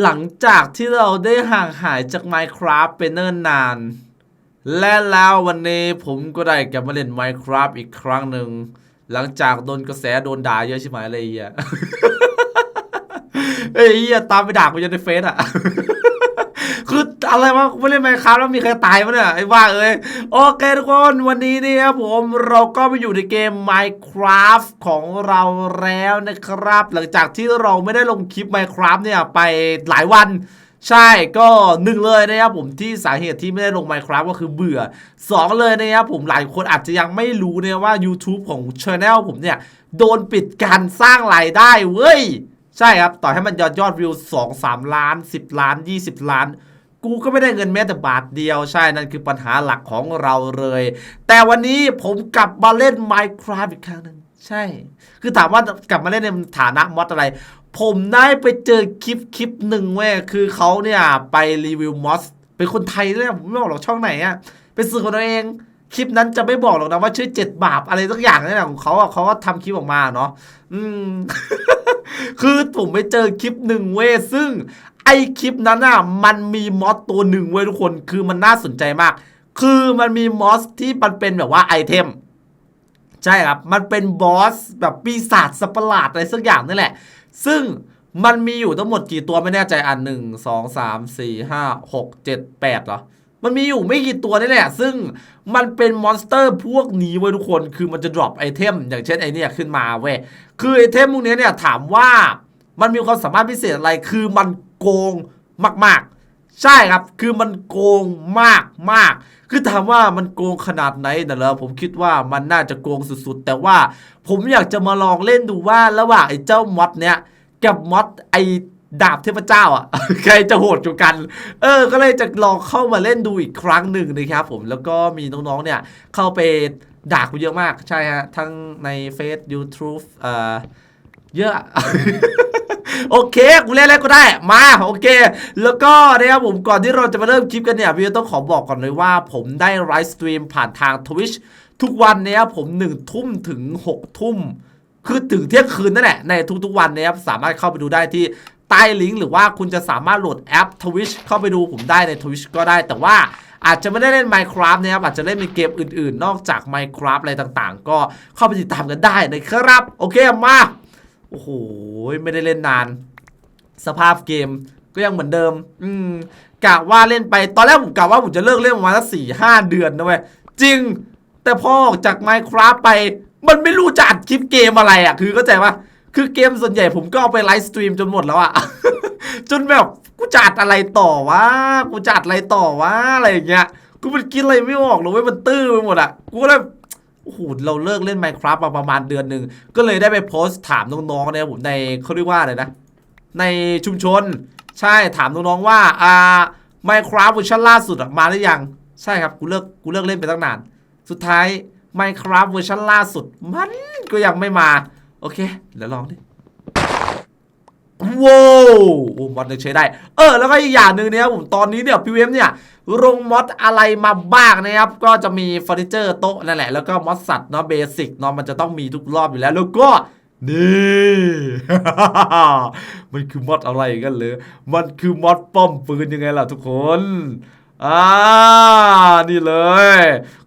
หลังจากที่เราได้ห่างหายจาก Minecraft เป็นเนิ่นนาน และแล้ววันนี้ผมก็ได้กลับมาเล่น Minecraft อีกครั้งหนึ่ง หลังจากโดนกระแสโดนด่าเยอะใช่ไหมอะไรเงี้ย เอ้ยตามไปด่ากูจนในเฟซอะ อะไรวะไม่เล่นไมค์ครับแล้วมีใครตายปะเนี่ยไอ้บ้าเอ้ยโอเคทุกคนวันนี้เนี่ยครับผมเราก็มาอยู่ในเกม Minecraft ของเราแล้วนะครับ หลังจากที่เราไม่ได้ลงคลิป Minecraft เนี่ยไปหลายวันใช่ก็หนึ่งเลยนะครับผมที่สาเหตุที่ไม่ได้ลง Minecraft ก็คือเบื่อสองเลยนะครับผมหลายคนอาจจะยังไม่รู้เนี่ยว่า YouTube ของ Channel ผมเนี่ย โดนปิดการสร้างรายได้เว้ย ใช่ครับ ต่อให้มันยอดยอดวิว 2 3 ล้าน 10 ล้าน 20 ล้าน กูก็ไม่ได้เงินแม้แต่บาทเดียวใช่นั่นคือปัญหาหลักของเราเลย แต่วันนี้ผมกลับมาเล่น Minecraft อีกครั้งหนึ่งใช่ คือถามว่ากลับมาเล่นในฐานะมอดอะไร ผมได้ไปเจอคลิปคลิปหนึ่งเว้ยคือเขาเนี่ยไปรีวิวมอสเป็นคนไทยเนี่ยผมไม่บอกหรอกช่องไหนอะเป็นสื่อของตัวเองคลิปนั้นจะไม่บอกหรอกนะว่าชื่อเจ็ดบาปอะไรสักอย่างนี่แหละของเขาอะเขาก็ทำคลิปออกมาเนาะอืม คือผมไปเจอคลิปหนึ่งเว้ยซึ่ง ไอคลิปนั้นอะมันมีมอสตัวหนึ่งเว้ยทุกคนคือมันน่าสนใจมาก คือมันมีมอสที่มันเป็นแบบว่าไอเทมใช่ครับ มันเป็นบอสแบบปีศาจสัตว์ประหลาดอะไรสักอย่างนี่แหละ ซึ่งมันมีอยู่ทั้งหมดกี่ตัวไม่แน่ใจอันหนึ่งสองสามสี่ห้าหกเจ็ดแปดเหรอ มันมีอยู่ไม่กี่ตัวนี่แหละ ซึ่งมันเป็นมอนสเตอร์พวกนี้เว้ยทุกคน คือมันจะดรอปไอเทม อย่างเช่นไอเนี่ยขึ้นมาเว้ย คือไอเทมพวกนี้เนี่ยถามว่ามันมีความสามารถพิเศษอะไร คือมัน โกงมาก ๆ ใช่ครับ คือมันโกงมากมากคือถามว่ามันโกงขนาดไหนนะเหรอผมคิดว่ามันน่าจะโกงสุดๆ แต่ว่าผมอยากจะมาลองเล่นดูว่าระหว่างไอ้เจ้ามอดเนี้ยกับมอดไอ้ดาบเทพเจ้าอะใครจะโหดกว่ากัน เออ ก็เลยจะลองเข้ามาเล่นดูอีกครั้งหนึ่งนะครับผมแล้วก็มีน้องๆเนี่ยเข้าไปด่ากูเยอะมากใช่ฮะทั้งในเฟซ YouTube เอ่อ เยอะ โอเคกูเล่นอะไรก็ได้มาโอเค แล้วก็นะครับผมก่อนที่เราจะมาเริ่มคลิปกันเนี่ยพี่ต้องขอบอกก่อนเลยว่า ผมได้ไลฟ์สตรีมผ่านทาง Twitch ทุกวันเนี่ยผมหนึ่งทุ่มถึงหกทุ่มคือถึงเที่ยงคืนนั่นแหละในทุกๆวันนะครับสามารถเข้าไปดูได้ที่ใต้ลิงก์หรือว่าคุณจะสามารถโหลดแอป Twitch เข้าไปดูผมได้ใน Twitch ก็ได้แต่ว่าอาจจะไม่ได้เล่น Minecraft นะครับอาจจะเล่นในเกมอื่นๆ นอกจาก Minecraft อะไรต่างๆ ก็เข้าไปติดตามกันได้นะครับ โอเคมา โอ้โหไม่ได้เล่นนาน สภาพเกมก็ยังเหมือนเดิม อืมกะว่าเล่นไปตอนแรกผมกะว่าผมจะเลิกเล่นประมาณสักสี่ห้าเดือนนะเว้ยจริง แต่พอออกจาก Minecraft ไป มันไม่รู้จะอัดคลิปเกมอะไรอะ คือเข้าใจปะคือเกมส่วนใหญ่ผมก็เอาไปไลฟ์สตรีมจนหมดแล้วอะ จนแบบกูจะอัดอะไรต่อวะกูจะอัดอะไรต่อวะอะไรอย่างเงี้ยกูมันคิดอะไรไม่ออกเลยมันตื้อไปหมดอะกูเลย โอ้โหเราเลิกเล่น Minecraft มาประมาณเดือนหนึ่ง ก็เลยได้ไปโพสต์ถามน้องๆเนี่ยผมในเขาเรียกว่าอะไรนะ ในชุมชน ใช่ถามน้องๆว่าอ่า Minecraft เวอร์ชันล่าสุดมาหรือยัง ใช่ครับ กูเลิกกูเลิกเล่นไปตั้งนาน สุดท้าย Minecraft เวอร์ชันล่าสุด มันก็ยังไม่มา โอเคเดี๋ยวลองดิ ว้าวมอ้มอดยังใช้ได้ เออ แล้วก็อีกอย่างหนึ่งเนี่ยผมตอนนี้เนี่ยพี่เวมเนี่ยลงมอดอะไรมาบ้างนะครับ ก็จะมีเฟอร์นิเจอร์โต๊ะนั่นแหละ แล้วก็มอดสัตว์เนาะเบสิกเนาะมันจะต้องมีทุกรอบอยู่แล้ว แล้วก็นี่ มันคือมอดอะไรกันเลย มันคือมอดป้อมปืนยังไงล่ะทุกคน อ่านี่เลย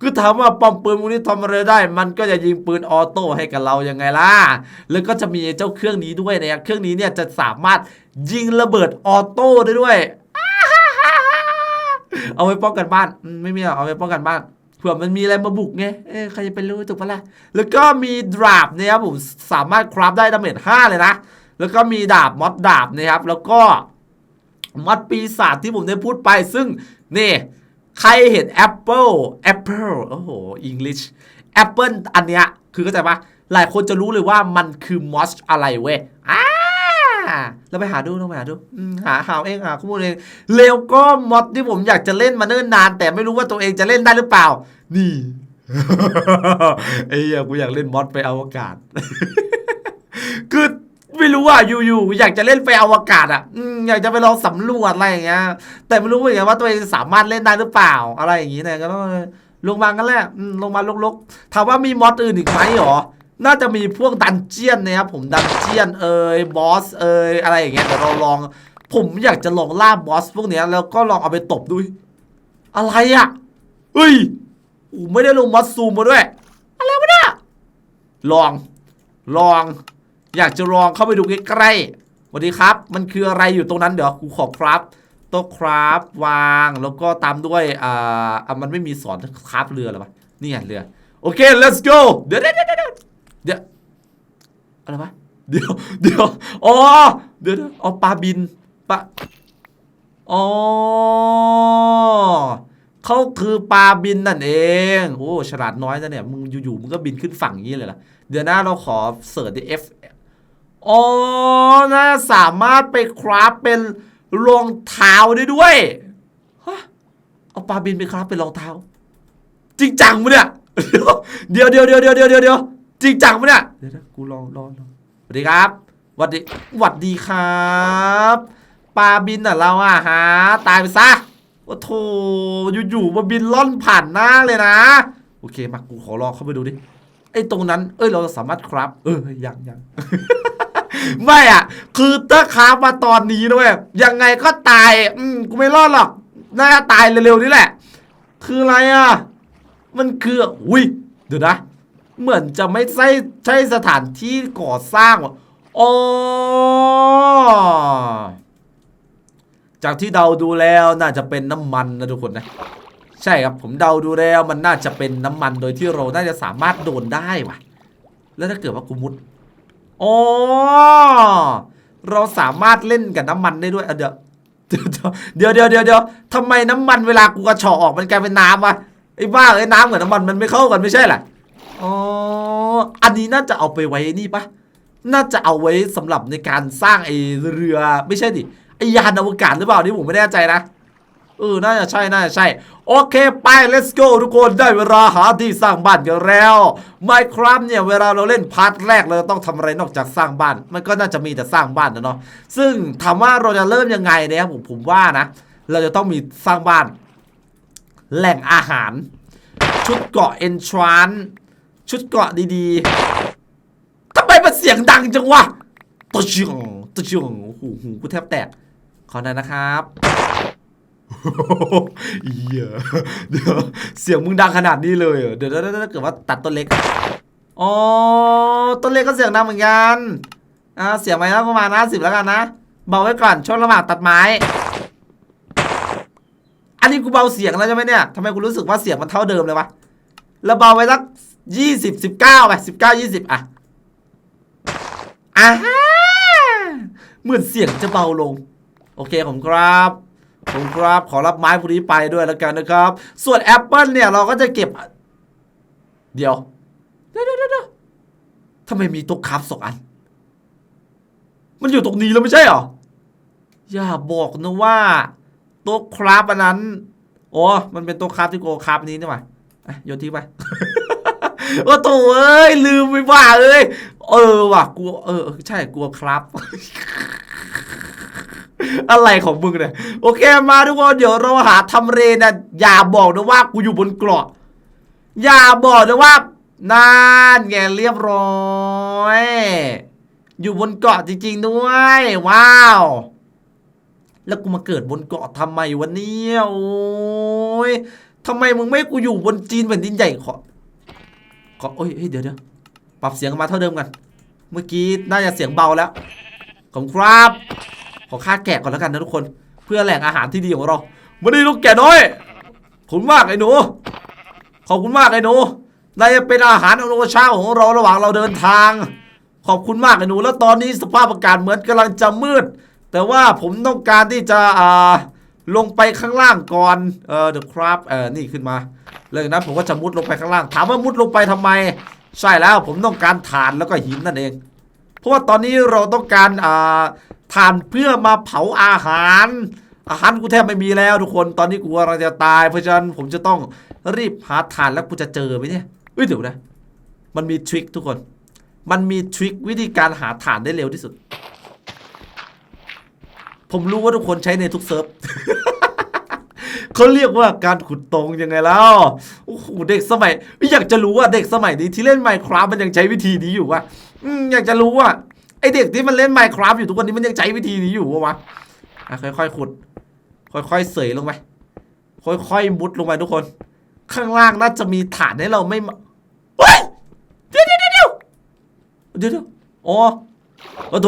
คือถามว่าป้อมปืนพวกนี้ทำอะไรได้ มันก็จะยิงปืนออโต้ให้กับเรายังไงล่ะ แล้วก็จะมีเจ้าเครื่องนี้ด้วยนะครับ เครื่องนี้เนี่ยจะสามารถยิงระเบิดออโต้ได้ด้วย เอาไว้ป้องกันบ้าน ไม่มีหรอกเอาไว้ป้องกันบ้านเผื่อมันมีอะไรมาบุกไง เอ้ใครจะไปรู้ถูกปะล่ะ แล้วก็มีดาบเนี่ยครับผมสามารถคราฟได้ดาเมจ5เลยนะ แล้วก็มีดาบมอดดาบนะครับ แล้วก็ มอดปีศาจที่ผมได้พูดไปซึ่งนี่ใครเห็น Apple Apple โอ้โห English Apple อันเนี้ยคือเข้าใจปะหลายคนจะรู้เลยว่ามันคือมอสอะไรเว้ยอ่าเราไปหาดูเราไปหาดูหาหาเองหาข้อมูลเองแล้วก็มอดที่ผมอยากจะเล่นมาเนิ่นนาน แต่ไม่รู้ว่าตัวเองจะเล่นได้หรือเปล่า นี่ไอ้เหี้ยกูอยากเล่นมอดไปอวกาศ ไม่รู้อะอยู่ๆอยากจะเล่นไปอวกาศอะอยากจะไปลองสำรวจอะไรอย่างเงี้ย แต่ไม่รู้เหมือนกันว่าตัวเองสามารถเล่นได้หรือเปล่า อะไรอย่างงี้เนี่ยก็ต้องลงมากันแหละอืมลงมาลกๆถามว่ามีมอดอื่นอีกไหมหรอน่าจะมีพวกดันเจียนนะครับผมดันเจียนเอ่ยบอสเอ่ยอะไรอย่างเงี้ยเดี๋ยวเราลอง ผมอยากจะลองล่าบอสพวกเนี้ยแล้วก็ลองเอาไปตบด้วยอะไรอะเฮ้ยอูไม่ได้ลงมอสซูมมาด้วย อะไรวะเนี่ยลองลอง อยากจะลองเข้าไปดูใกล้ๆสวัสดีครับ มันคืออะไรอยู่ตรงนั้นเดี๋ยวกูขอครับโต๊ะครับวางแล้วก็ตามด้วยอ่าอะมันไม่มีสอนคราฟเรือเหรอวะนี่ไงเรือ โอเค let's go เดี๋ยวเดี๋ยวเดี๋ยวเดี๋ยวอะไรวะเดี๋ยวเดี๋ยวอ๋อเดี๋ยวเดี๋ยวเอาปลาบินปลาอ๋อเขาคือปลาบินนั่นเอง โอ้ฉลาดน้อยนะเนี่ยมึงอยู่ๆมึงก็บินขึ้นฝั่งอย่างนี้เลยล่ะ เดี๋ยวนะเราขอเสิร์ชใน F อ๋อน่าสามารถไปคราฟเป็นรองเท้าได้ด้วยฮะเอาปลาบินไปคราฟเป็นรองเท้า จริงจังปะเนี่ยเดี๋ยวเดี๋ยวเดี๋ยวเดี๋ยวเดี๋ยวเดี๋ยวเดี๋ยวจริงจังปะเนี่ยเดี๋ยวนะกูลองลองลองสวัสดีครับสวัสดีสวัสดีครับปลาบินอะเราอะฮะตายไปซะโอ้โถอยู่ๆมาบินล่อนผ่านหน้าเลยนะ โอเคมากูขอลองเข้าไปดูดิไอ้ตรงนั้น เอ้ยเราสามารถครับ เออยังยัง ไม่อะ คือถ้าค้ามาตอนนี้ด้วยยังไงก็ตาย อืมกูไม่รอดหรอก น่าจะตายเร็วๆนี่แหละ คืออะไรอะ มันคืออุ้ยเดี๋ยวนะ เหมือนจะไม่ใช่ใช่สถานที่ก่อสร้างว่ะอ๋อจากที่เดาดูแล้วน่าจะเป็นน้ำมันนะทุกคนนะ ใช่ครับผมเดาดูแล้วมันน่าจะเป็นน้ำมันโดยที่เราน่าจะสามารถโดนได้ว่ะ แล้วถ้าเกิดว่ากูมุด อ๋อ เราสามารถเล่นกับน้ำมันได้ด้วยเดี๋ยวเดี๋ยวเดี๋ยวเดี๋ยวเดี๋ยวทำไมน้ำมันเวลากูกระชอออกมันกลายเป็นน้ำวะไอ้บ้าไอ้น้ำกับน้ำมันมันไม่เข้ากันไม่ใช่เหรออ๋อ อันนี้น่าจะเอาไปไว้นี่ปะน่าจะเอาไว้สำหรับในการสร้างไอ้เรือไม่ใช่ดิไอ้ยานอวกาศหรือเปล่านี่ผมไม่แน่ใจนะ เออ น่าจะใช่ น่าจะใช่ โอเค ไป let's go ทุกคน ได้เวลาหาที่สร้างบ้านกันแล้ว Minecraft เนี่ย เวลาเราเล่นพาร์ทแรกเราต้องทำอะไรนอกจากสร้างบ้าน มันก็น่าจะมีแต่สร้างบ้านนะเนาะ ซึ่งถามว่าเราจะเริ่มยังไงเนี่ยผมผมว่านะ เราจะต้องมีสร้างบ้าน แหล่งอาหาร ชุดเกาะ entrance ชุดเกาะดีๆทำไมมันเสียงดังจังวะตะเชียงตะเชียงโอ้โหหูกูแทบแตก ขอหน่อยนะครับ เหี้ยเดี๋ยวเสียงมึงดังขนาดนี้เลยเหรอเดี๋ยวถ้าเกิดว่าตัดต้นเล็กอ๋อต้นเล็กก็เสียงดังเหมือนกันอ่าเสียงไม้แล้วประมาณห้าสิบแล้วกันนะเบาไว้ก่อนช่วงระหว่างตัดไม้ อันนี้กูเบาเสียงแล้วใช่ไหมเนี่ยทำไมกูรู้สึกว่าเสียงมันเท่าเดิมเลยวะแล้วเบาไว้สักยี่สิบสิบเก้าไปสิบเก้ายี่สิบอะอ่าฮะเหมือนเสียงจะเบาลง โอเคผมครับ ผมครับขอรับไม้พวกนี้ไปด้วยแล้วกันนะครับ ส่วนแอปเปิลเนี่ยเราก็จะเก็บ เดี๋ยวเดี๋ยวเดี๋ยวทำไมมีโต๊ะคราฟสองอัน มันอยู่ตรงนี้แล้วไม่ใช่หรอ อย่าบอกนะว่าโต๊ะคราฟอันนั้นอ๋อมันเป็นโต๊ะคราฟที่โกคราฟนี้นี่หว่าโยนทิ้งไปโอ้โถเอ้ยลืมไปว่าเอ้ย เออว่ะกลัวเออ ใช่กลัวครับ อะไรของมึงเนี่ยโอเคมาทุกคนเดี๋ยวเราหาทำเลนะอย่าบอกนะว่ากูอยู่บนเกราะอย่าบอกนะว่านานไงเรียบร้อย อยู่บนเกาะจริงๆด้วย ว้าว แล้วกูมาเกิดบนเกาะทำไมวะเนี่ยโอ้ยทำไมมึงไม่กูอยู่บนจีนแผ่นดินใหญ่ขอขอโอ้ยเฮ้ยเดี๋ยวเดี๋ยวปรับเสียงมาเท่าเดิมกัน เมื่อกี้น่าจะเสียงเบาแล้วขอบคุณครับ ขอค่าแกะก่อนแล้วกันนะทุกคน เพื่อแหล่งอาหารที่ดีของเราไม่ได้ลูกแกะน้อยขอบคุณมากไอ้หนู ขอบคุณมากไอ้หนูนายเป็นอาหารอโนชาของเราระหว่างเราเดินทาง ขอบคุณมากไอ้หนู แล้วตอนนี้สภาพอากาศเหมือนกำลังจะมืด แต่ว่าผมต้องการที่จะอ่าลงไปข้างล่างก่อน เออเดอะครับเออนี่ขึ้นมาเลยนะผมก็จะมุดลงไปข้างล่าง ถามว่ามุดลงไปทำไม ใช่แล้วผมต้องการถ่านแล้วก็หินนั่นเอง เพราะว่าตอนนี้เราต้องการอ่าถ่านเพื่อมาเผาอาหาร อาหารกูแทบไม่มีแล้วทุกคนตอนนี้กูกำลังจะตาย เพราะฉะนั้นผมจะต้องรีบหาถ่านแล้วกูจะเจอไหมเนี่ยเอ้ยเดี๋ยวนะมันมีทริคทุกคน มันมีทริควิธีการหาถ่านได้เร็วที่สุด ผมรู้ว่าทุกคนใช้ในทุกเซิร์ฟ เขาเรียกว่าการขุดตรงยังไงแล้วโอ้โหเด็กสมัย อยากจะรู้ว่าเด็กสมัยนี้ที่เล่น Minecraft มันยังใช้วิธีนี้อยู่วะ อืมอยากจะรู้ว่าไอเด็กที่มันเล่น Minecraft อยู่ทุกวันนี้มันยังใช้วิธีนี้อยู่วะวะอะค่อยๆขุด ค่อยๆเสยลงไปค่อยๆมุดลงไปทุกคน ข้างล่างน่าจะมีฐานให้เราไม่เฮ้ยเดี๋ยวเดี๋ยวเดี๋ยวเดี๋ยวเดี๋ยวอ๋อโอ้โห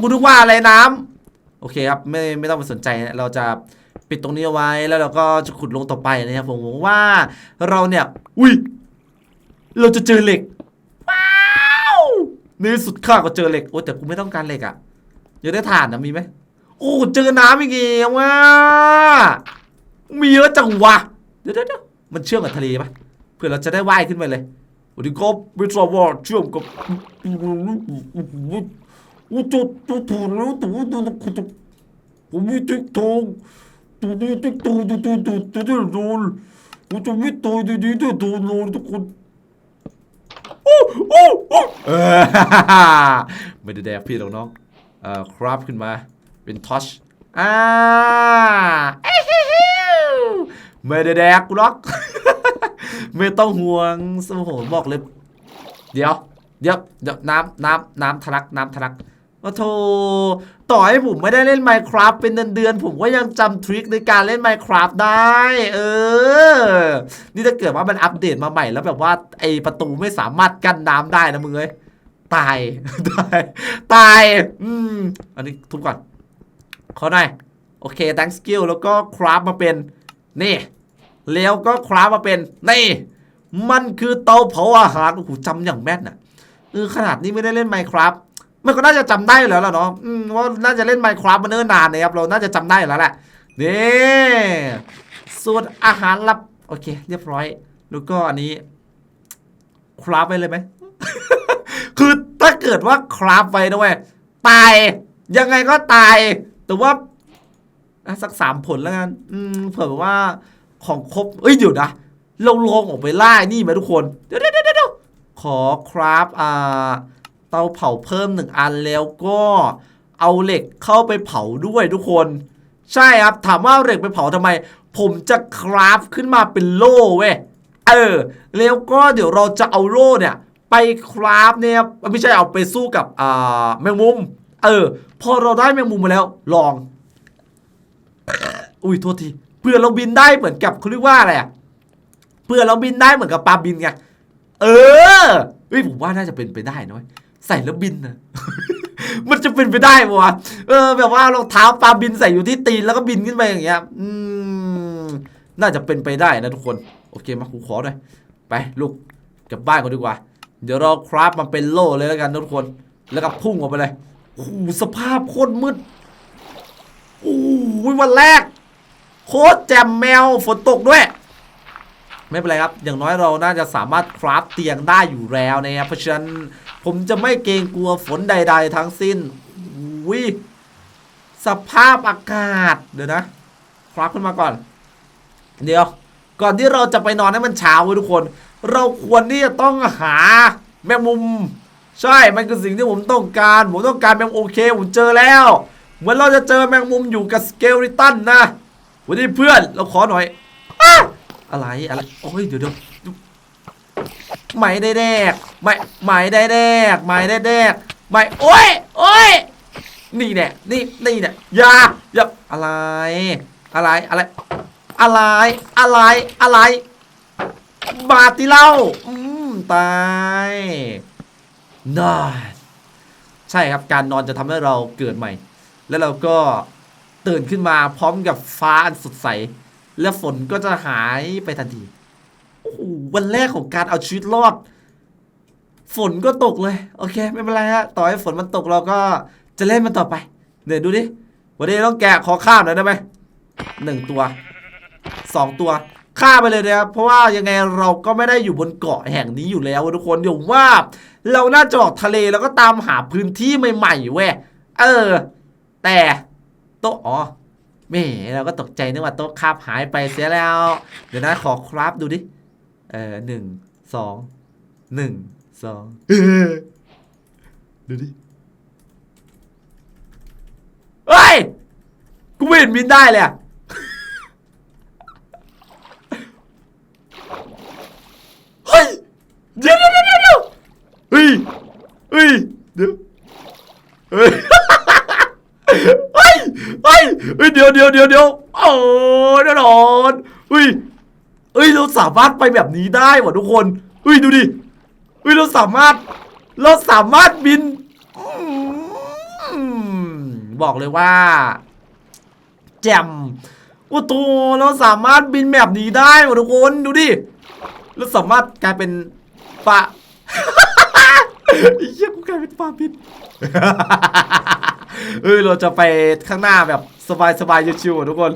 กูนึกว่าอะไรน้ำโอเคครับไม่ไม่ต้องไปสนใจนะเราจะปิดตรงนี้เอาไว้แล้วเราก็จะขุดลงต่อไปนะครับผมหวังว่าเราเนี่ย อุ้ยเราจะเจอเหล็ก ในที่สุดข้าก็เจอเหล็กโอ้แต่กูไม่ต้องการเหล็กอะอยากได้ถ่านนะมีไหมโอ้เจอน้ำอีกแล้วว่ามีเยอะจังวะเดี๋ยวเดี๋ยวมันเชื่อมกับทะเลปะเพื่อเราจะได้ว่ายขึ้นไปเลยวันนี้ก็ไม่ทราบว่าเชื่อมกับอู้จุดจุดถูรู้ถูถูถูผมมีติ๊กทองตูดีติ๊กตูตูตูตูตูตูตูผมจะมีตัวดีดีดีตูนทุกคนโอ้โอ้โอ้เออไม่ได้แดกพี่หรอกน้องเอ่อคราฟขึ้นมา เป็นทอชอ่าเอ้ยฮิวไม่ได้แดกกูหรอก ไม่ต้องห่วงสมโหบอกเลย เดี๋ยว เดี๋ยวเดี๋ยวน้ำน้ำน้ำทะลักน้ำทะลัก โอ้โธต่อให้ผมไม่ได้เล่น Minecraft เป็นเดือนๆผมก็ยังจำทริคในการเล่น Minecraft ได้ เออ นี่ถ้าเกิดว่ามันอัปเดตมาใหม่แล้วแบบว่าไอประตูไม่สามารถกั้นน้ำได้นะมึงเอ้ยตาย ตาย ตาย อืม อันนี้ทุบก่อน ขอหน่อย โอเค thanks skill แล้วก็คราฟมาเป็น นี่ แล้วก็คราฟมาเป็น นี่ มันคือเตาเผาอาหาร โอ้โหจำอย่างแม่นอะเออขนาดนี้ไม่ได้เล่น Minecraft มันก็น่าจะจำได้แล้วล่ะเนาะว่าน่าจะเล่น Minecraft มาเนิ่นนานนะครับ เราน่าจะจำได้แล้วแหละ นี่สูตรอาหารลับ โอเค เรียบร้อย แล้วก็อันนี้ คราฟไปเลยไหม คือถ้าเกิดว่าคราฟไปนะเว้ยตาย ยังไงก็ตาย แต่ว่าสักสามผลแล้วกัน อืมเผื่อว่าของครบ เอ้ยเดี๋ยวนะเราลองออกไปล่านี่ไหมทุกคน เดี๋ยวเดี๋ยวเดี๋ยวเดี๋ยวขอคราฟอ่า เตาเผาเพิ่มหนึ่งอันแล้วก็เอาเหล็กเข้าไปเผาด้วยทุกคน ใช่ครับถามว่าเหล็กไปเผาทำไม ผมจะคราฟขึ้นมาเป็นโล่เว้ยเออแล้วก็เดี๋ยวเราจะเอาโล่เนี่ย ไปคราฟเนี่ยไม่ใช่เอาไปสู้กับอ่าแมงมุม เออ พอเราได้แมงมุมมาแล้วลอง อุ้ยโทษทีเพื่อเราบินได้เหมือนกับเขาเรียกว่าอะไรอะเพื่อเราบินได้เหมือนกับปลาบินไงเออเฮ้ยผมว่าน่าจะเป็นไปได้นะเว้ย ใส่แล้วบินนะมันจะเป็นไปได้ปะวะเออ แบบว่ารองเท้าปลาบินใส่อยู่ที่ตีนแล้วก็บินขึ้นไปอย่างเงี้ย อืม น่าจะเป็นไปได้นะทุกคน โอเคมากูขอหน่อยไปลูกกลับบ้านกันดีกว่า เดี๋ยวเราคราฟมันเป็นโล่เลยแล้วกันทุกคน แล้วก็พุ่งออกไปเลยโอ้โหสภาพโคตรมืดโอ้โหวันแรก โคตรแจ่มแมวฝนตกด้วย ไม่เป็นไรครับ อย่างน้อยเราน่าจะสามารถคราฟเตียงได้อยู่แล้วนะครับเพราะฉะนั้น ผมจะไม่เกรงกลัวฝนใด ๆ ทั้งสิ้นวิสภาพอากาศ เดี๋ยวนะคราฟขึ้นมาก่อน เดี๋ยว ก่อนที่เราจะไปนอนให้มันเช้าเว้ยทุกคน เราควรที่จะต้องหาแมงมุม ใช่ มันคือสิ่งที่ผมต้องการ ผมต้องการแมงโอเค ผมเจอแล้ว เหมือนเราจะเจอแมงมุมอยู่กับสเกลริตันนะวันนี้เพื่อนเราขอหน่อย อะอะไรอะไรโอ้ยเดี๋ยวเดี๋ยว ไม่ได้แดกไม่ไม่ได้แดกไม่ได้แดกไม่โอ้ยโอ้ยนี่แน่นี่นี่แน่อย่าอย่าอะไร อะไรอะไร อะไรอะไรอะไร บาติเล่าอืมตายนอนใช่ครับการนอนจะทำให้เราเกิดใหม่ แล้วเราก็ตื่นขึ้นมาพร้อมกับฟ้าอันสดใส และฝนก็จะหายไปทันที อ้โหวันแรกของการเอาชีวิตรอด ฝนก็ตกเลย โอเค ไม่เป็นไรฮะ ต่อให้ฝนมันตกเราก็จะเล่นมันต่อไป เดี๋ยวดูดิ วันนี้ต้องแกะขอข้ามหน่อยได้ไหมหนึ่งตัวสองตัวฆ่าไปเลยนะครับ เพราะว่ายังไงเราก็ไม่ได้อยู่บนเกาะแห่งนี้อยู่แล้วทุกคนเดี๋ยวว่า เราน่าจะออกทะเลแล้วก็ตามหาพื้นที่ใหม่ๆเว้ย เออ แต่โต๊ะอ๋อแม่เราก็ตกใจนึกว่าโต๊ะคาบหายไปเสียแล้ว เดี๋ยวนะขอคราฟดูดิ เออหนึ่งสองหนึ่งสองเออดูดิเฮ้ย กูไม่เห็นบินได้เลยอะเฮ้ย เดี๋ยวเดี๋ยวเดี๋ยวเฮ้ยเฮ้ย เดี๋ยวเฮ้ยเฮ้ยเฮ้ยเดี๋ยวเดี๋ยวเดี๋ยวเดี๋ยวโอ้แน่นอนเฮ้ย เฮ้ยเราสามารถไปแบบนี้ได้ว่ะทุกคนเฮ้ยดูดิเฮ้ยเราสามารถ เราสามารถบินอบอกเลยว่า แจ่มโอ้โหเราสามารถบินแบบนี้ได้ว่ะทุกคนดูดิเราสามารถกลายเป็นปลาไอ้เหี้ยกูกลายเป็นปลาบินเอ้ยเราจะไปข้างหน้าแบบสบายๆชิวๆอะทุกคน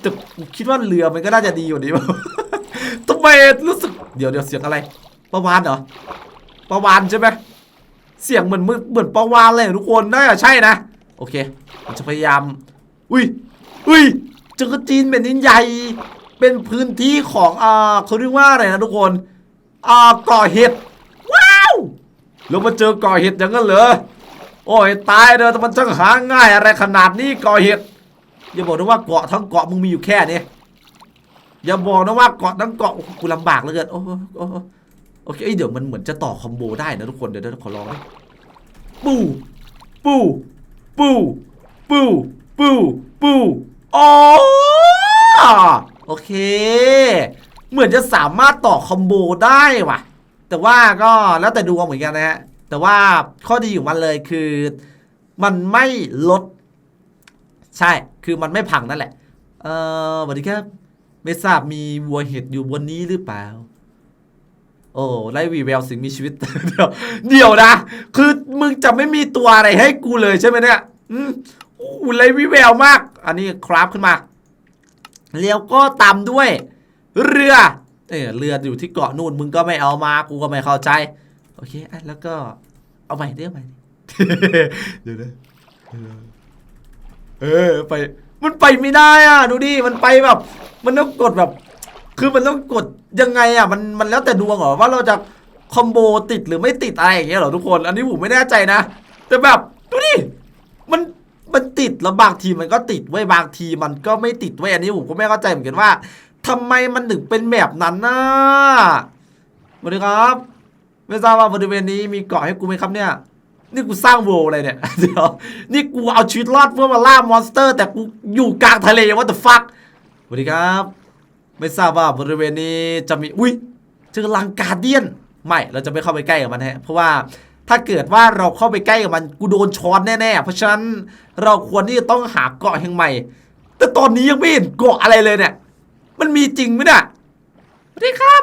แต่คิดว่าเรือมันก็น่าจะดีกว่านี้ทำไมรู้สึกเดี๋ยวเดี๋ยวเสียงอะไรประวานเหรอประวานใช่ไหมเสียงเหมือนเหมือนประวานเลยทุกคนน่าจะใช่นะโอเคเราจะพยายาม อุ้ยอุ้ยจอกรจีนเป็นนินใหญ่เป็นพื้นที่ของอ่าเขาเรียกว่าอะไรนะทุกคนอ่าก่อเห็ดว้าวเรามาเจอก่อเห็ดอย่างนั้นเหรอโอ้ยตายเด้อแต่มันช่างหาง่ายอะไรขนาดนี้ก่อเห็ด อย่าบอกนะว่าเกาะทั้งเกาะมึงมีอยู่แค่นี้อย่าบอกนะว่าเกาะทั้งเกาะกูลำบากเหลือเกินโอ้โอ้โอเคเดี๋ยวมันเหมือนจะต่อคอมโบได้นะทุกคนเดี๋ยวเดี๋ยวขอลองปูปูปูปูปูปูอ๋อโอเค เหมือนจะสามารถต่อคอมโบได้ว่ะ แต่ว่าก็แล้วแต่ดวงเหมือนกันนะฮะแต่ว่าข้อดีของมันเลยคือ มันไม่ลด ใช่คือมันไม่พังนั่นแหละ เออสวัสดีครับไม่ทราบมีวัวเห็ดอยู่บนนี้หรือเปล่า โอ้ไล่วีแววสิ่งมีชีวิต เดี๋ยวเดี๋ยวนะ คือมึงจะไม่มีตัวอะไรให้กูเลยใช่ไหมเนี่ยอืมโอ้ไล่วีแววมาก อันนี้คราฟขึ้นมาแล้วก็ตามด้วย เรือ เออเรืออยู่ที่เกาะนู่นมึงก็ไม่เอามากูก็ไม่เข้าใจ โอเคอะแล้วก็เอาใหม่เดี๋ยวใหม่เดี๋ยวนะ เออไป มันไปไม่ได้อะ ดูดิ มันไปแบบ มันต้องกดแบบ คือมันต้องกดยังไงอะ มันมันแล้วแต่ดวงเหรอว่าเราจะคอมโบติดหรือไม่ติดอะไรอย่างเงี้ยเหรอทุกคน อันนี้ผมไม่แน่ใจนะ แต่แบบดูดิ มันมันติดแล้วบางทีมันก็ติดไว้ยบางทีมันก็ไม่ติดไว้ยอันนี้ผมก็ไม่เข้าใจเหมือนกันว่าทำไมมันถึงเป็นแบบนั้นนะสวัสดีครับ ไม่ทราบว่าบริเวณนี้มีเกาะให้กูไหมครับเนี่ย นี่กูสร้างโวลอะไรเนี่ยเดี๋ยวนี่กูเอาชีวิตรอดเพื่อมาล่ามอนสเตอร์ แต่กูอยู่กลางทะเลว่าแต่ฟักสวัสดีครับ ไม่ทราบว่าบริเวณนี้จะมีอุ้ยเจอลังกาเดียน ไม่เราจะไม่เข้าไปใกล้กับมันฮะเพราะว่าถ้าเกิดว่าเราเข้าไปใกล้กับมันกูโดนช้อนแน่ๆ เพราะฉะนั้นเราควรที่จะต้องหาเกาะแห่งใหม่ แต่ตอนนี้ยังไม่เห็นเกาะอะไรเลยเนี่ย มันมีจริงไหมเนี่ยสวัสดีครับ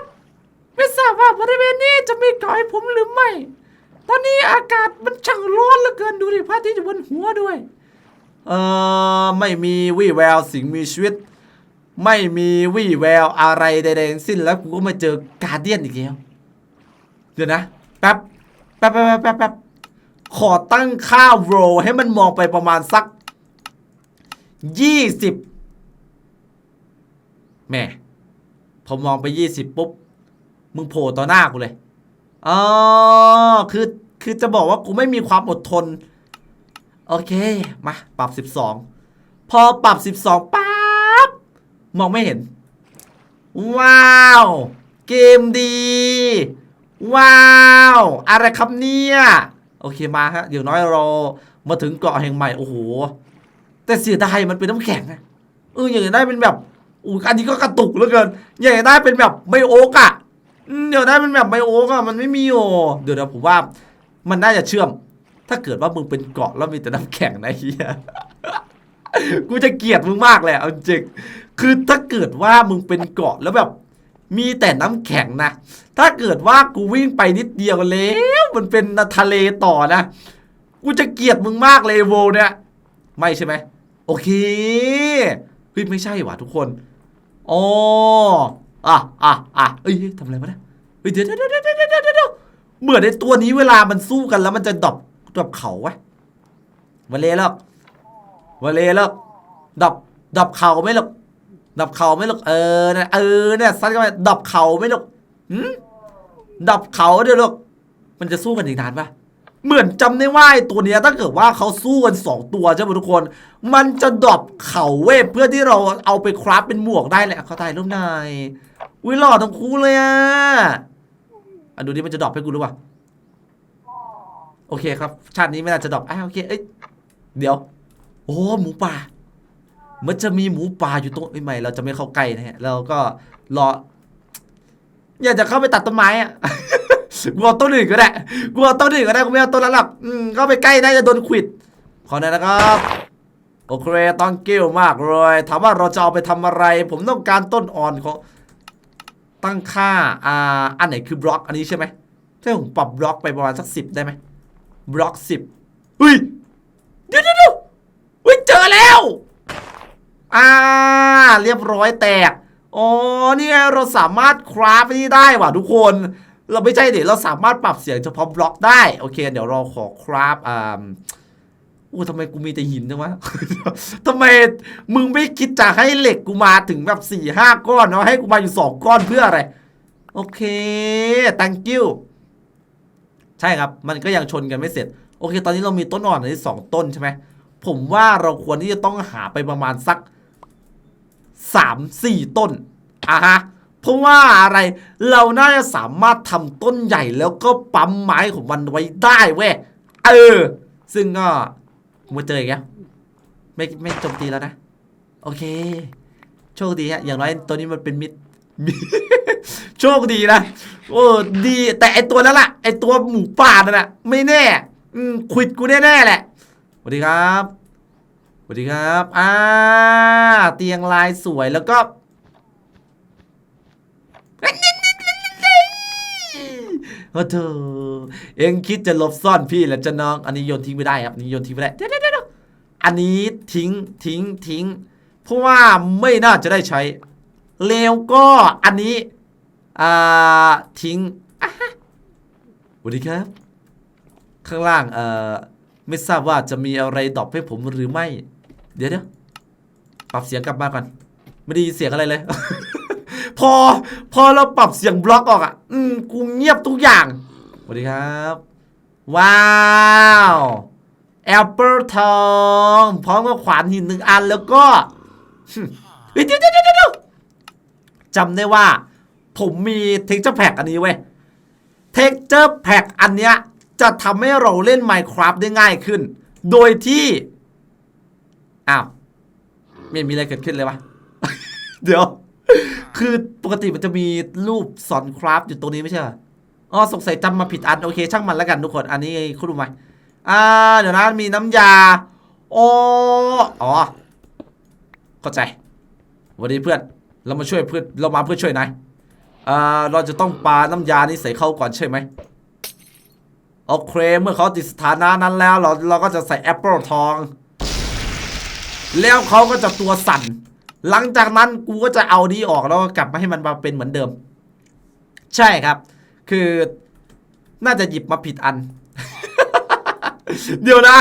ไม่ทราบว่าบริเวณนี้จะมีเกาะให้ผมหรือไม่ ตอนนี้อากาศมันช่างร้อนเหลือเกินดูดิพระอาทิตย์อยู่บนหัวด้วย เออไม่มีวี่แววสิ่งมีชีวิต ไม่มีวี่แววอะไรใดๆทั้งสิ้นแล้วกูก็มาเจอการเดียนอีกแล้วเดี๋ยวนะแป๊บแป๊บแป๊บแป๊บแป๊บบขอตั้งค่าโรให้มันมองไปประมาณสักยี่สิบแม่พอมองไปยี่สิบปุ๊บ มึงโผล่ต่อหน้ากูเลย อ๋อคือคือจะบอกว่ากูไม่มีความอดทน โอเค มา ปรับ 12 พอปรับ 12ปั๊บมองไม่เห็น ว้าว เกมดี ว้าว อะไรครับเนี่ย โอเคมาฮะเดี๋ยวน้อยเรามาถึงเกาะแห่งใหม่ โอ้โห แต่เสียดายมันเป็นน้ำแข็งอะเอออย่างได้เป็นแบบอู้อันนี้ก็กระตุกเหลือเกิน อย่างได้เป็นแบบไม่โอ๊กอะ เดี๋ยวได้เป็นแบบไมโอ๊กอะมันไม่มีโอเดี๋ยวเดี๋ยวผมว่ามันน่าจะเชื่อม ถ้าเกิดว่ามึงเป็นเกาะแล้วมีแต่น้ำแข็งนะเฮียกูจะเกลียดมึงมากเลยเอาจริงคือถ้าเกิดว่ามึงเป็นเกาะแล้วแบบ มีแต่น้ำแข็งนะ ถ้าเกิดว่ากูวิ่งไปนิดเดียวแล้วมันเป็นทะเลต่อนะ กูจะเกลียดมึงมากเลยโวเนี่ย ไม่ใช่ไหม โอเคเฮ้ยไม่ใช่ว่ะทุกคน อ๋อ อะอะอะเอ้ยทำอะไรวะเนี่ยเฮ้ยเดี๋ยวเดี๋ยวเดี๋ยวเดี๋ยวเดี๋ยวเดี๋ยวเหมือนในตัวนี้เวลามันสู้กันแล้วมันจะดรอปดรอปเขาวะวะเลแล้ววะเลแล้วดรอปดรอปเขาไหม่หรอกดรอปเขาไหม่หรอกเออเนี่ยเออเนี่ยซัดกันไปดรอปเขาไหม่หรอกหืมดรอปเขาเดี๋ยวหรอกมันจะสู้กันอีกนานปะเหมือนจำได้ว่าไอ้ตัวเนี้ยถ้าเกิดว่าเขาสู้กันสองตัวใช่ไหมทุกคน มันจะดรอปเขาเว้ยเพื่อที่เราเอาไปคราฟเป็นหมวกได้แหละเขาถ่ายรูปหน่อย อุ้ยหล่อทั้งคู่เลยอะอะดูดิมันจะดรอปให้กูหรือเปล่าโอเคครับ ชาตินี้ไม่น่าจะดรอปอะโอเคเอ้ยเดี๋ยว โอ้หมูป่า มันจะมีหมูป่าอยู่ตรงไอ้ยไม่เราจะไม่เข้าใกล้นะฮะเราก็รอ อยากจะเข้าไปตัดต้นไม้อะกูเอาต้นอื่นก็ได้กูเอาต้นอื่นก็ได้กูไม่เอาต้นนั้นหรอกอืมเข้าไปใกล้น่าจะโดนขวิดขอหน่อยนะครับโอเคต้องเกิ้วมากเลยถามว่าเราจะเอาไปทำอะไร ผมต้องการต้นอ่อนของ ตั้งค่าอ่าอันไหนคือบล็อกอันนี้ใช่ไหมใช่ผมปรับบล็อกไปประมาณสักสิบได้ไหมบล็อกสิบเฮ้ยเดี๋ยวเดี๋ยวเดี๋ยวเฮ้ยเจอแล้วอ่าเรียบร้อยแตกอ๋อนี่ไงเราสามารถคราฟนี่ได้ว่ะทุกคน เราไม่ใช่เดี๋ยวเราสามารถปรับเสียงเฉพาะบล็อกได้ โอเค เดี๋ยวเราขอคราฟอ่า โอ้ทำไมกูมีแต่หินจังวะทำไมมึงไม่คิดจะให้เหล็กกูมาถึงแบบสี่ห้าก้อนเนาะให้กูมาอยู่สองก้อนเพื่ออะไร โอเค thank you ใช่ครับ มันก็ยังชนกันไม่เสร็จ โอเค ตอนนี้เรามีต้นอ่อนในสองต้นใช่ไหม ผมว่าเราควรที่จะต้องหาไปประมาณสักสามสี่ต้นอะฮะเพราะว่าอะไร เราน่าจะสามารถทำต้นใหญ่แล้วก็ปั๊มไม้ของมันไว้ได้เว้ย เออ ซึ่งก็ มาเจออีกแล้วไม่ไม่โจมตีแล้วนะ โอเค โชคดีฮะอย่างน้อยตัวนี้มันเป็นมิดโชคดีนะโอ้ดี แต่ไอตัวนั้นล่ะ ไอตัวหมูป่านั่นแหละไม่แน่อืมควิดกูแน่ๆแหละสวัสดีครับสวัสดีครับอ่าเตียงลายสวยแล้วก็โอ้เธอเอ็งคิดจะหลบซ่อนพี่แหละจะน้อง อันนี้โยนทิ้งไม่ได้ครับนี้โยนทิ้งไม่ได้เดี๋ยวเดี๋ยวเดี๋ยว อันนี้ทิ้งทิ้งทิ้ง เพราะว่าไม่น่าจะได้ใช้ แล้วก็อันนี้อ่าทิ้งสวัสดีครับ ข้างล่างเอ่อไม่ทราบว่าจะมีอะไรดรอปให้ผมหรือไม่ เดี๋ยวเดี๋ยวปรับเสียงกลับมาก่อน ไม่ได้ยินเสียงอะไรเลย พอพอเราปรับเสียงบล็อกออกอะ อืมกูเงียบทุกอย่างสวัสดีครับ ว้าว แอปเปิลทองพร้อมกับขวานหินหนึ่งอันแล้วก็เฮ้ยเดี๋ยวเดี๋ยวเดี๋ยวเดี๋ยวจำได้ว่า ผมมีเท็กเจอร์แพ็กอันนี้เว้ยเท็กเจอร์แพ็กอันเนี้ยจะทำให้เราเล่น Minecraft ได้ง่ายขึ้น โดยที่ อ้าวไม่เห็นมีอะไรเกิดขึ้นเลยวะ เดี๋ยว คือปกติมันจะมีรูปสอนคราฟต์อยู่ตรงนี้ไม่ใช่เหรอ อ๋อสงสัยจำมาผิดอัน โอเค ช่างมันแล้วกันทุกคน อันนี้คุณรู้ไหม อ่า เดี๋ยวนะมีน้ำยา โอ้อ๋อ เข้าใจ วันนี้เพื่อน เรามาช่วยเพื่อน เรามาเพื่อช่วยนายอ่า เราจะต้องปาน้ำยานี้ใส่เข้าก่อนใช่ไหมโอเค เมื่อเขาติดสถานะนั้นแล้ว เราเราก็จะใส่แอปเปิลทอง แล้วเขาก็จะตัวสั่น หลังจากนั้นกูก็จะเอานี้ออกแล้วก็กลับมาให้มันมาเป็นเหมือนเดิม ใช่ครับ คือน่าจะหยิบมาผิดอัน เดี๋ยวนะ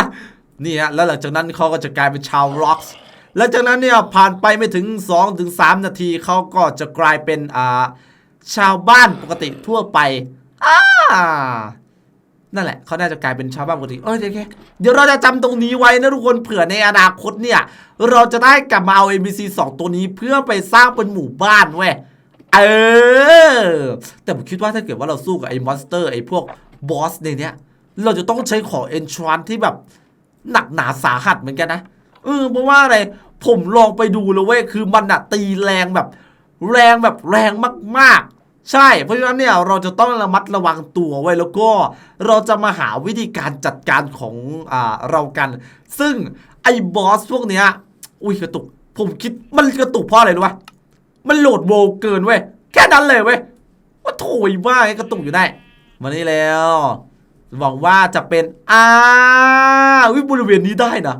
นี่ฮะแล้วหลังจากนั้นเขาก็จะกลายเป็นชาวร็อกส์หลังจากนั้นเนี่ยผ่านไปไม่ถึง2ถึง3นาทีเขาก็จะกลายเป็นอ่าชาวบ้านปกติทั่วไปอ่านั่นแหละเขาน่าจะกลายเป็นชาวบ้านปกติเอ้ยโอเคเดี๋ยวเราจะจำตรงนี้ไว้นะทุกคนเผื่อในอนาคตเนี่ย เราจะได้กลับมาเอา NPC 2 ตัวนี้เพื่อไปสร้างเป็นหมู่บ้านเว้ยเออ แต่ผมคิดว่าถ้าเกิดว่าเราสู้กับไอ้มอนสเตอร์ไอ้พวกบอสในเนี้ย เราจะต้องใช้ของเอนทรานที่แบบหนักหนาสาหัสเหมือนกันนะเออเพราะว่าอะไรผมลองไปดูแล้วเว้ยคือมันอะตีแรงแบบ แรงแบบแรงมากๆ ใช่ เพราะฉะนั้นเนี่ยเราจะต้องระมัดระวังตัวไว้แล้วก็ เราจะมาหาวิธีการจัดการของอ่าเรากัน ซึ่งไอ้บอสพวกเนี้ยอุ้ยกระตุก ผมคิดมันกระตุกเพราะอะไรรู้ปะมันโหลดโวเกินเว้ยแค่นั้นเลยเว้ยว่าโถยว่าไอ้กระตุกอยู่ได้มานี่แล้ว หวังว่าจะเป็นอ้าวิบริเวณนี้ได้นะ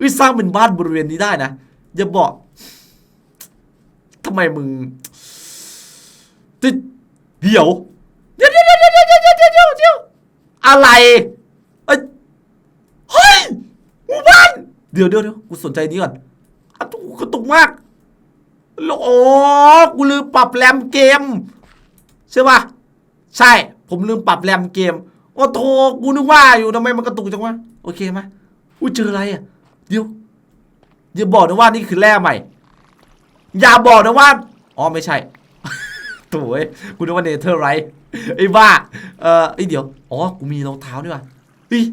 วิสร้างเป็นบ้านบริเวณนี้ได้นะอย่าบอกทำไมมึงเดี๋ยวเดี๋ยวเดี๋ยวเดี๋ยวเดี๋ยวเดี๋ยวเดี๋ยวเดี๋ยวอะไรเอ้เฮ้ยหมู่บ้านเดี๋ยวเดี๋ยวเดี๋ยวกูสนใจนี้ก่อนอะกกตุกมากโอ้กูลืมปรับแรมเกม ใช่ปะใช่ ผมลืมปรับแรมเกม โอ้โถกูนึกว่าอยู่ทำไมมันกระตุกจังวะโอเคไหมอุ้ยเจออะไรอะเดี๋ยวอย่าบอกนะว่านี่คือแร่ใหม่ อย่าบอกนะว่าอ๋อไม่ใช่โถ่เอ้ยกูนึกว่าเนเธอร์ไรไอ้บ้าเออไอยเดี๋ยวอ๋อกูมีรองเท้าด้วยว่ะเฮ้ย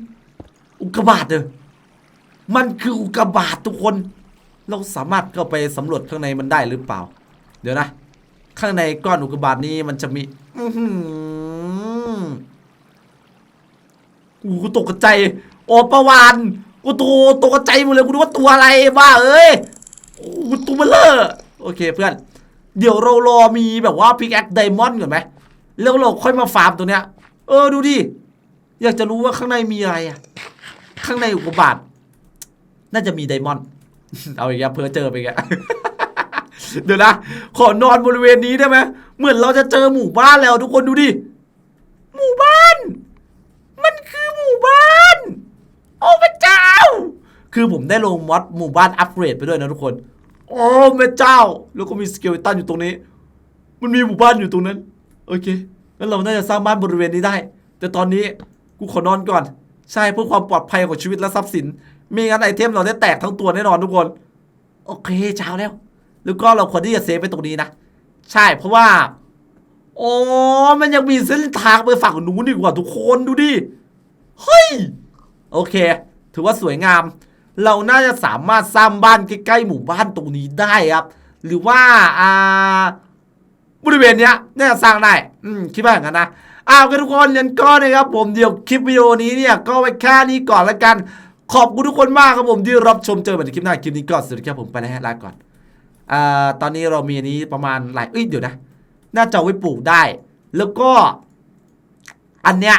อุกกาบาตเด้อมันคืออุกกาบาตทุกคน เราสามารถเข้าไปสำรวจข้างในมันได้หรือเปล่า เดี๋ยวนะ ข้างในก้อนอุกกาบาตนี้มันจะมี อื กูตกใจ โอประวานกูตัวตกใจหมดเลยกูนึกว่าตัวอะไรบ้าเอ้ยโอ้ตัวเบลเลอร์โอเคเพื่อน เดี๋ยวเรารอมีแบบว่าพิกแอคไดมอนด์ก่อนไหมแล้วเราค่อยมาฟาร์มตัวเนี้ย เออดูดิ อยากจะรู้ว่าข้างในมีอะไรอะข้างในอุกบาตน่าจะมีไดมอนด์เอาอีกแล้วเพื่อเจอไปอีกเดี๋ยวนะ ขอนอนบริเวณนี้ได้ไหมเหมือนเราจะเจอหมู่บ้านแล้วทุกคนดูดิ หมู่บ้านคือหมู่บ้าน โอ้พระเจ้า คือผมได้ลงมอดหมู่บ้านอัปเกรดไปด้วยนะทุกคน โอ้แม่เจ้า แล้วก็มีสเกลตันอยู่ตรงนี้ มันมีหมู่บ้านอยู่ตรงนั้น โอเค งั้นเราน่าจะสร้างบ้านบริเวณนี้ได้ แต่ตอนนี้กูขอนอนก่อน ใช่เพื่อความปลอดภัยของชีวิตและทรัพย์สินม่งั้นไอเทมเราได้แตกทั้งตัวแน่นอนทุกคน โอเคเช้าแล้ว แล้วก็เราควรที่จะเซฟไปตรงนี้นะ ใช่ เพราะว่าโอ้มันยังมีเส้นทางไปฝั่งนู้นดีกว่าทุกคนดูดิ เฮ้ย โอเค ถือว่าสวยงาม เราน่าจะสามารถสร้างบ้านใกล้ๆหมู่บ้านตรงนี้ได้ครับ หรือว่าอ่าบริเวณเนี้ยน่าจะสร้างได้ อืมคิดว่าอย่างนั้นนะอ้าวกันทุกคนยันก็นะครับผมเดี๋ยวคลิปวิดีโอนี้เนี่ยก็ไว้แค่นี้ก่อนละกัน ขอบคุณทุกคนมากครับผมที่รับชมเจอกันในคลิปหน้าคลิปนี้ก็สวัสดีครับผมไปแล้วฮะลาก่อนอ่าตอนนี้เรามีอันนี้ประมาณหลายเอ้ยเดี๋ยวนะ น่าจะไว้ปลูกได้ แล้วก็ อันเนี้ย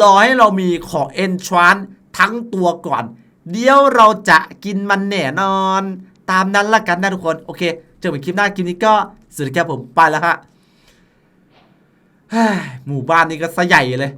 รอให้เรามีของเอน ทั้งตัวก่อน เดี๋ยวเราจะกินมันแน่นอน ตามนั้นละกันนะทุกคน โอเค เจอกันคลิปหน้าคลิปนี้ก็สวัสดีครับผมไปแล้วฮะหมู่บ้านนี้ก็ซะใหญ่เลย